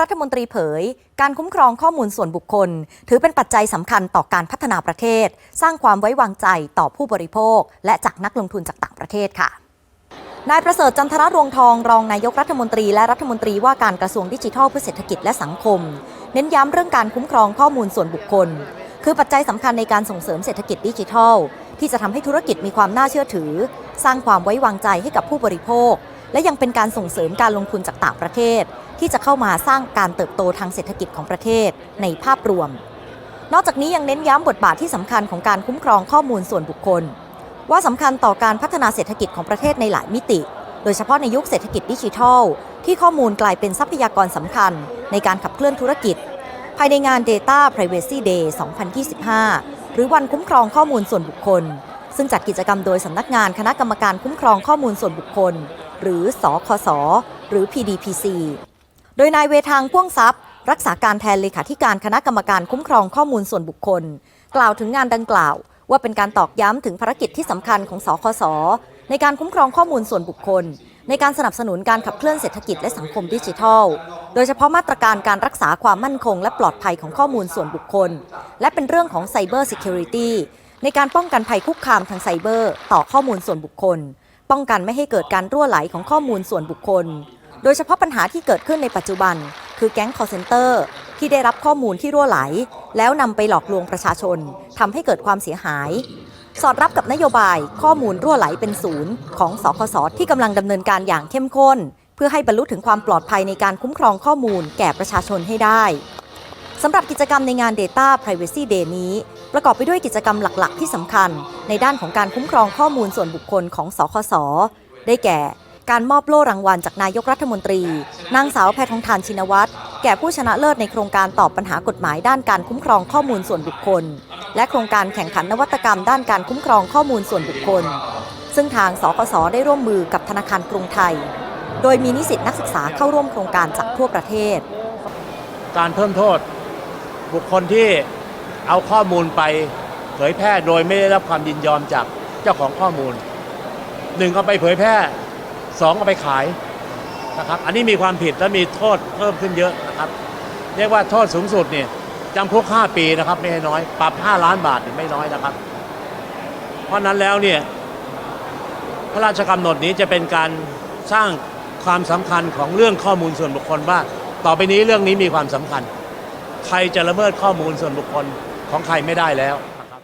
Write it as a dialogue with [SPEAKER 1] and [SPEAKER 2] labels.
[SPEAKER 1] รัฐมนตรีเผย การคุ้มครองข้อมูลส่วนบุคคล ถือเป็นปัจจัยสำคัญต่อการพัฒนาประเทศ สร้างความไว้วางใจต่อผู้บริโภค และจากนักลงทุนจากต่างประเทศค่ะนายประเสริฐจันทรรวงทองรองนายกรัฐมนตรีและรัฐมนตรีว่าการกระทรวงดิจิทัลเพื่อเศรษฐกิจและสังคม เน้นย้ำเรื่องการคุ้มครองข้อมูลส่วนบุคคล คือปัจจัยสำคัญในการส่งเสริมเศรษฐกิจดิจิทัล ที่จะทำให้ธุรกิจมีความน่าเชื่อถือ สร้างความไว้วางใจให้กับผู้บริโภค และยังเป็นการส่งเสริมการลงทุนจากต่างประเทศ ที่จะเข้ามาสร้างการเติบโตทางเศรษฐกิจของประเทศในภาพรวม นอกจากนี้ยังเน้นย้ำบทบาทที่สำคัญของการคุ้มครองข้อมูลส่วนบุคคล ว่าสำคัญต่อการพัฒนาเศรษฐกิจของประเทศในหลายมิติ โดยเฉพาะในยุคเศรษฐกิจดิจิทัล ที่ข้อมูลกลายเป็นทรัพยากรสำคัญ ในการขับเคลื่อนธุรกิจ ภายในงาน Data Privacy Day 2025 หรือวันคุ้มครองข้อมูลส่วนบุคคล ซึ่งจัดกิจกรรมโดยสำนักงานคณะกรรมการคุ้มครองข้อมูลส่วนบุคคล หรือสคสหรือ PDPC โดยนายเวทางพ่วงทรัพย์ รักษาการแทนเลขาธิการคณะกรรมการคุ้มครองข้อมูลส่วนบุคคล กล่าวถึงงานดังกล่าว ว่าเป็นการตอกย้ำถึงภารกิจที่สำคัญของสคสในการคุ้มครองข้อมูลส่วนบุคคล ในการสนับสนุนการขับเคลื่อนเศรษฐกิจและสังคมดิจิทัล โดยเฉพาะมาตรการการรักษาความมั่นคง และปลอดภัยของข้อมูลส่วนบุคคล และเป็นเรื่องของ Cyber Security ในการป้องกันภัยคุกคามทางไซเบอร์ ต่อข้อมูลส่วนบุคคล ป้องกันไม่ให้เกิดการรั่วไหลของข้อมูลส่วนบุคคล โดยเฉพาะปัญหาที่เกิดขึ้นในปัจจุบัน คือแก๊ง call center ที่ได้รับข้อมูลที่รั่วไหล แล้วนำไปหลอกลวงประชาชนทำให้เกิดความเสียหาย สอดรับกับนโยบายข้อมูลรั่วไหลเป็นศูนย์ของสคสที่กำลังดำเนินการอย่างเข้มข้น เพื่อให้บรรลุถึงความปลอดภัยในการคุ้มครองข้อมูลแก่ประชาชนให้ได้สำหรับกิจกรรมในงาน Data Privacy Day นี้ ประกอบไปด้วยกิจกรรมหลัก ๆ ที่สำคัญ ในด้านของการคุ้มครองข้อมูลส่วนบุคคลของสคส ได้แก่ การมอบโล่รางวัลจากนายกรัฐมนตรี นางสาวแพทองทานชินวัตร แก่ผู้ชนะเลิศในโครงการตอบปัญหากฎหมายด้านการคุ้มครองข้อมูลส่วนบุคคล และโครงการแข่งขันนวัตกรรม ด้านการคุ้มครองข้อมูลส่วนบุคคล ซึ่งทางสคส ได้ร่วมมือกับธนาคารกรุงไทย โดยมีนิสิตนักศึกษาเข้าร่วมโครงการจากทั่วประเทศ
[SPEAKER 2] การเพิ่มโทษบุคคลที่ เอาข้อมูลไปเผยแพร่โดยไม่ได้รับความยินยอมจากเจ้าของข้อมูลหนึ่งเอาไปเผยแพร่สองเอาไปขายนะครับ อันนี้มีความผิดและมีโทษเพิ่มขึ้นเยอะนะครับ เรียกว่าโทษสูงสุดเนี่ยจำคุก 5 ปีนะครับไม่ให้น้อย ปรับ 5 ล้านบาทไม่น้อยนะครับ เพราะฉะนั้นแล้วเนี่ยพระราชกำหนดนี้จะเป็นการสร้างความสำคัญของเรื่องข้อมูลส่วนบุคคลว่า ต่อไปนี้เรื่องนี้มีความสำคัญ ใครจะละเมิดข้อมูลส่วนบุคคล ของใครไม่ได้แล้ว